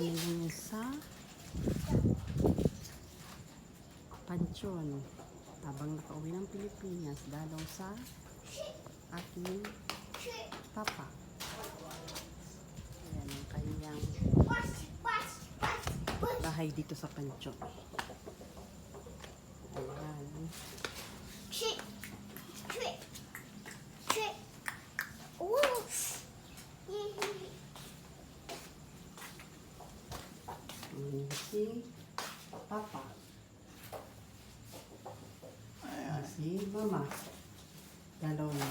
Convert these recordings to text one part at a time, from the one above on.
kami ngayon sa Panchon. Habang nakauwi ng Pilipinas, dalaw sa aking papa. Ayan ang kanyang bahay dito sa Panchon. Ayan. Si papa. Ayan si mama. Dalaw na.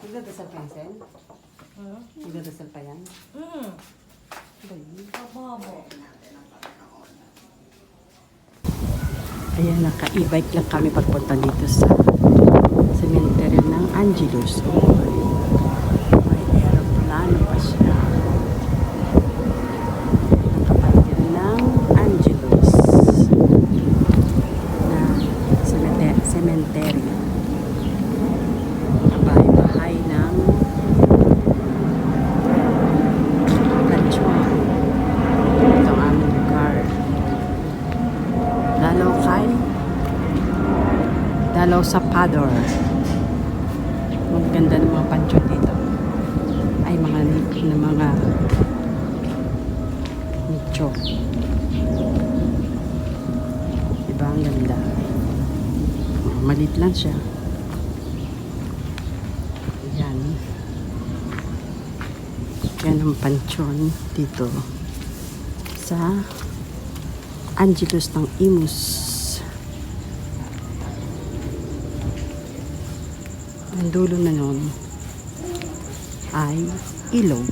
Nagdadasal ka yan, Sen? Hmm? Nagdadasal pa yan? Hmm. Ba yun? Kababo. Ayan, naka-e-bike lang kami pagpunta dito sa cemetery ng Angelus. Oh, may, may aeroplano pa siya. Nakapaligid ng Angelus na cemetery. Bahay-bahay ng Lanchon. Ito ang aming lugar. Dalaw kay Dalaw sa Pador. Maganda ng mga pansyon dito. Ay, mga na mga nicho. Diba ang ganda? Malit lang siya. Yan. Yan ang pansyon dito sa Angelus ng Imus. Ang dulo na nun ay ilog.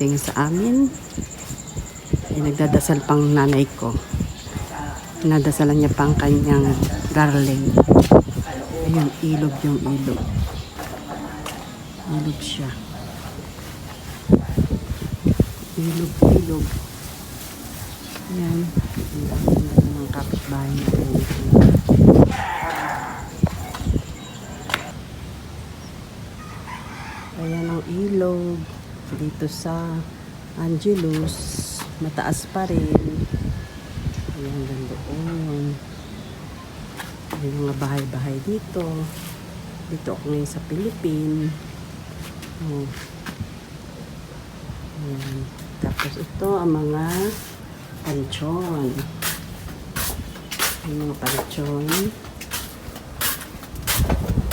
Tingin sa amin, ay nagdadasal pang nanay ko. Nadasalan niya pang kanyang darling. Ayun, ilog yung ilog. Ilog siya. Ilog, ilog. Yan. Ang dami na ng kapitbahay natin. Ayan ang ilog. Dito sa Angelus. Mataas pa rin. Ayan hanggang doon. May mga bahay-bahay dito. Dito ako ngayon sa Philippine. Oh. Ayan. Tapos ito ang mga panchon. Yung mga panchon.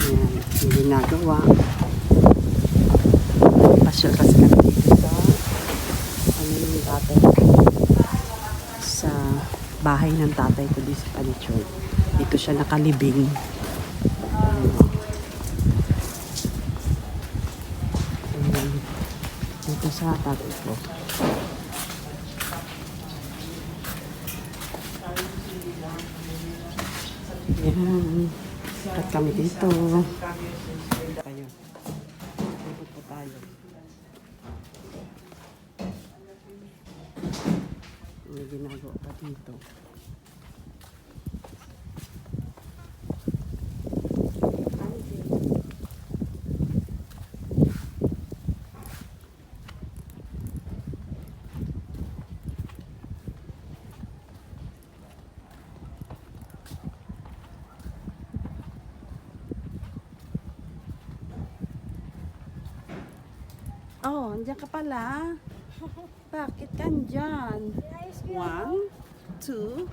Ayan. Yung ginagawa. Pasyal kasi kami dito sa ano yung. Sa bahay ng tatay ko dito sa panchon. Dito siya nakalibing. Ayan. Dito sa tatay ko. Ayan. Kat kami dito. May ginagawa pa dito. Oh, andyan ka pala. Bakit ka andyan? One, two,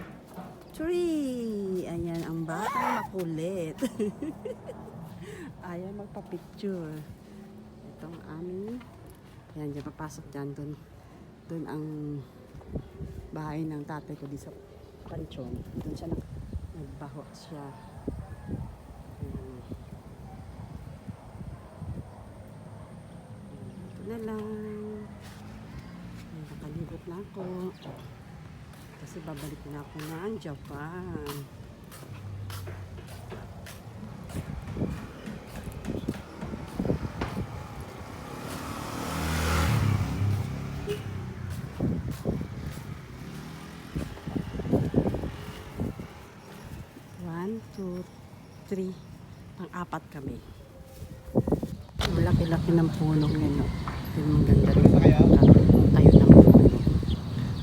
three. Ayan, ang batang makulit. Ayaw magpa-picture. Itong aming, ayan, dyan papasok dyan. Doon, doon ang bahay ng tatay ko di sa Panchon. Doon siya nag, nagbaho siya. Ito na lang. Ay, nakalibot na ako. Kasi babalik na ako ng Japan. One, two, three. Pang-apat kami. laki-laki ng punong yun. Ang ganda rin. Tayo ng puno.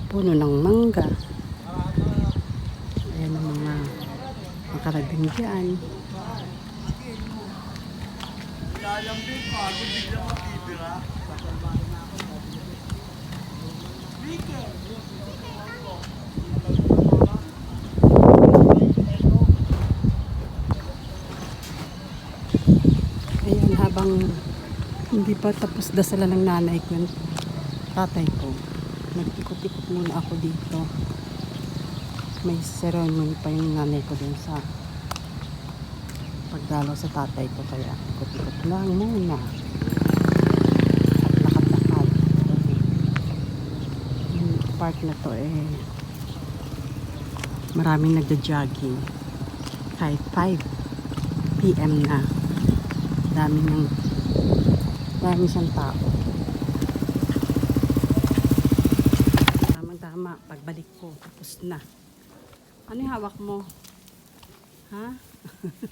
Puno ng mangga. Ayan ang mga makarabing dyan. Ayan, habang hindi pa tapos dasalan ng nanay ko, tatay ko, nag-ikot-ikot muna ako dito. May ceremony pa yung nanay ko dun sa pagdalaw sa tatay ko, kaya ikot-ikot lang muna. At lakad-lakad. Yung part na to eh, maraming nagja-jogging. Kahit 5 p.m. na dami ng dami siyang tao tamang tama pagbalik ko tapos na ano yung hawak mo ha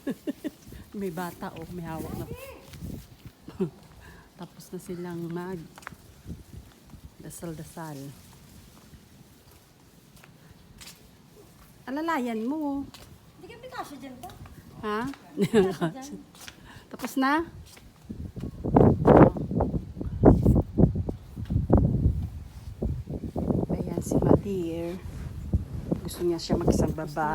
may bata o may hawak na tapos na silang mag dasal dasal alalayan mo Hindi ka pinasya dyan ba? Ha? Tapos na? Ayan si Madir. Gusto niya siya mag-isang baba.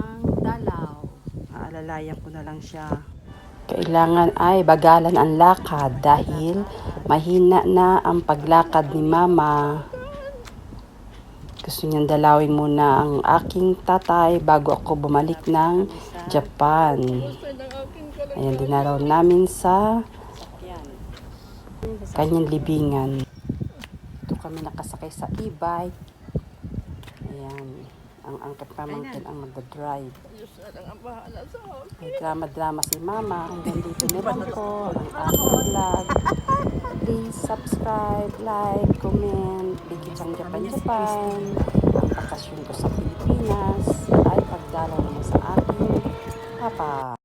ang dalaw. Aalalayan ko na lang siya. Kailangan ay bagalan ang lakad dahil mahina na ang paglakad ni Mama. Gusto niyang dalawin muna ang aking tatay bago ako bumalik ng Japan. Ayan, dinaraw namin sa kanyang libingan. Ito kami nakasakay sa e-bike. Ayan. Ang angkat pamangkin ang magdadrive. May drama-drama si Mama. Hanggang dito na lang po ang aking vlog. Please subscribe, like, comment. Bigitsang Japan Japan. Ang bakasyon ko sa Pilipinas ay pagdalaw naman sa aking papa.